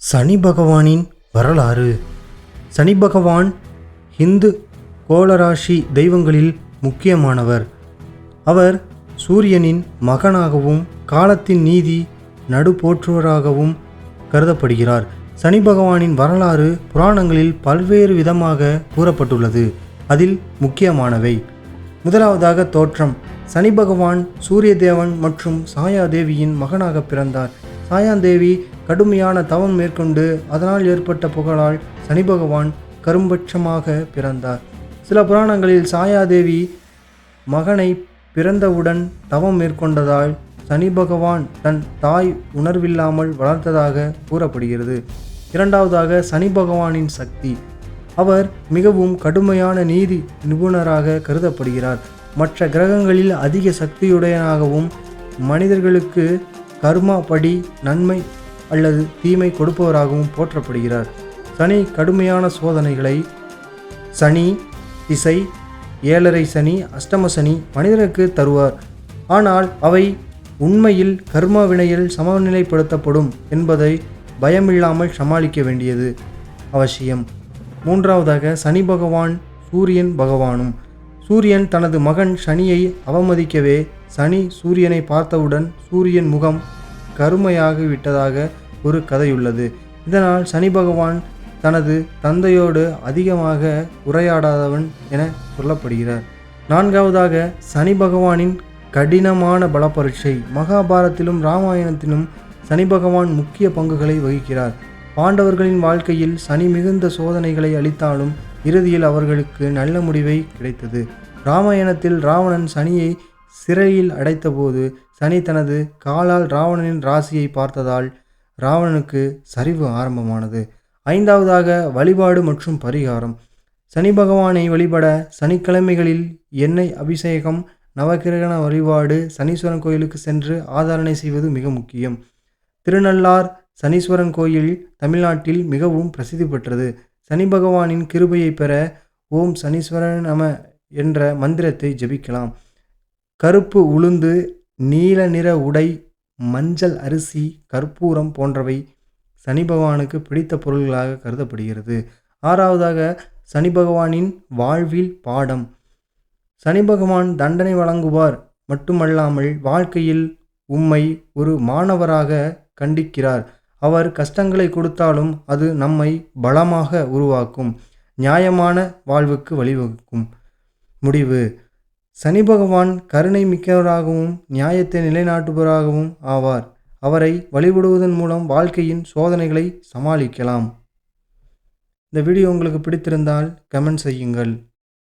சனி பகவானின் வரலாறு. சனி பகவான் ஹிந்து கோளராசி தெய்வங்களில் முக்கியமானவர். அவர் சூரியனின் மகனாகவும் காலத்தின் நீதி நடுபோற்றுவராகவும் கருதப்படுகிறார். சனி பகவானின் வரலாறு புராணங்களில் பல்வேறு விதமாக கூறப்பட்டுள்ளது. அதில் முக்கியமானவை. முதலாவதாக தோற்றம். சனி பகவான் சூரிய தேவன் மற்றும் சாயாதேவியின் மகனாக பிறந்தார். சாயாந்தேவி கடுமையான தவம் மேற்கொண்டு அதனால் ஏற்பட்ட புகழால் சனி பகவான் கரும்பட்சமாக பிறந்தார். சில புராணங்களில் சாயாதேவி மகனை பிறந்தவுடன் தவம் மேற்கொண்டதால் சனி பகவான் தன் தாய் உணர்வில்லாமல் வளர்த்ததாக கூறப்படுகிறது. இரண்டாவதாக சனி பகவானின் சக்தி. அவர் மிகவும் கடுமையான நீதி நிபுணராக கருதப்படுகிறார். மற்ற கிரகங்களில் அதிக சக்தியுடையனாகவும் மனிதர்களுக்கு கர்மா படி நன்மை அல்லது தீமை கொடுப்பவராகவும் போற்றப்படுகிறார். சனி கடுமையான சோதனைகளை சனி திசை ஏழரை சனி அஷ்டம சனி மனிதனுக்கு தருவார். ஆனால் அவை உண்மையில் கர்ம வினையில் சமநிலைப்படுத்தப்படும் என்பதை பயமில்லாமல் சமாளிக்க வேண்டியது அவசியம். மூன்றாவதாக சனி பகவான் சூரியன் பகவானும் சூரியன் தனது மகன் சனியை அவமதிக்கவே சனி சூரியனை பார்த்தவுடன் சூரியன் முகம் கருமையாகி விட்டதாக ஒரு கதையுள்ளது. இதனால் சனி பகவான் தனது தந்தையோடு அதிகமாக உரையாடாதவன் என சொல்லப்படுகிறார். நான்காவதாக சனி பகவானின் கடினமான பலப்பரீட்சை. மகாபாரத்திலும் ராமாயணத்திலும் சனி பகவான் முக்கிய பங்குகளை வகிக்கிறார். பாண்டவர்களின் வாழ்க்கையில் சனி மிகுந்த சோதனைகளை அளித்தாலும் இறுதியில் அவர்களுக்கு நல்ல முடிவை கிடைத்தது. ராமாயணத்தில் ராவணன் சனியை சிறையில் அடைத்தபோது சனி தனது காலால் ராவணனின் ராசியை பார்த்ததால் ராவணனுக்கு சரிவு ஆரம்பமானது. ஐந்தாவதாக வழிபாடு மற்றும் பரிகாரம். சனி பகவானை வழிபட சனிக்கிழமைகளில் எண்ணெய் அபிஷேகம் நவகிரகண வழிபாடு சனீஸ்வரன் கோயிலுக்கு சென்று ஆதாரணை செய்வது மிக முக்கியம். திருநள்ளார் சனீஸ்வரன் கோயில் தமிழ்நாட்டில் மிகவும் பிரசித்தி பெற்றது. சனி பகவானின் கிருபையை பெற ஓம் சனீஸ்வரன் நம என்ற மந்திரத்தை ஜெபிக்கலாம். கருப்பு உளுந்து நீல நிற உடை மஞ்சள் அரிசி கற்பூரம் போன்றவை சனி பகவானுக்கு பிடித்த பொருள்களாக கருதப்படுகிறது. ஆறாவதாக சனி பகவானின் வாழ்வில் பாடம். சனி பகவான் தண்டனை வழங்குவார் மட்டுமல்லாமல் வாழ்க்கையில் உம்மை ஒரு மாணவராக கண்டிக்கிறார். அவர் கஷ்டங்களை கொடுத்தாலும் அது நம்மை பலமாக உருவாக்கும். நியாயமான வாழ்வுக்கு வழிவகுக்கும். முடிவு. சனி பகவான் கருணை மிக்கவராகவும் நியாயத்தை நிலைநாட்டுபவராகவும் ஆவார். அவரை வழிபடுவதன் மூலம் வாழ்க்கையின் சோதனைகளை சமாளிக்கலாம். இந்த வீடியோ உங்களுக்கு பிடித்திருந்தால் கமெண்ட் செய்யுங்கள்.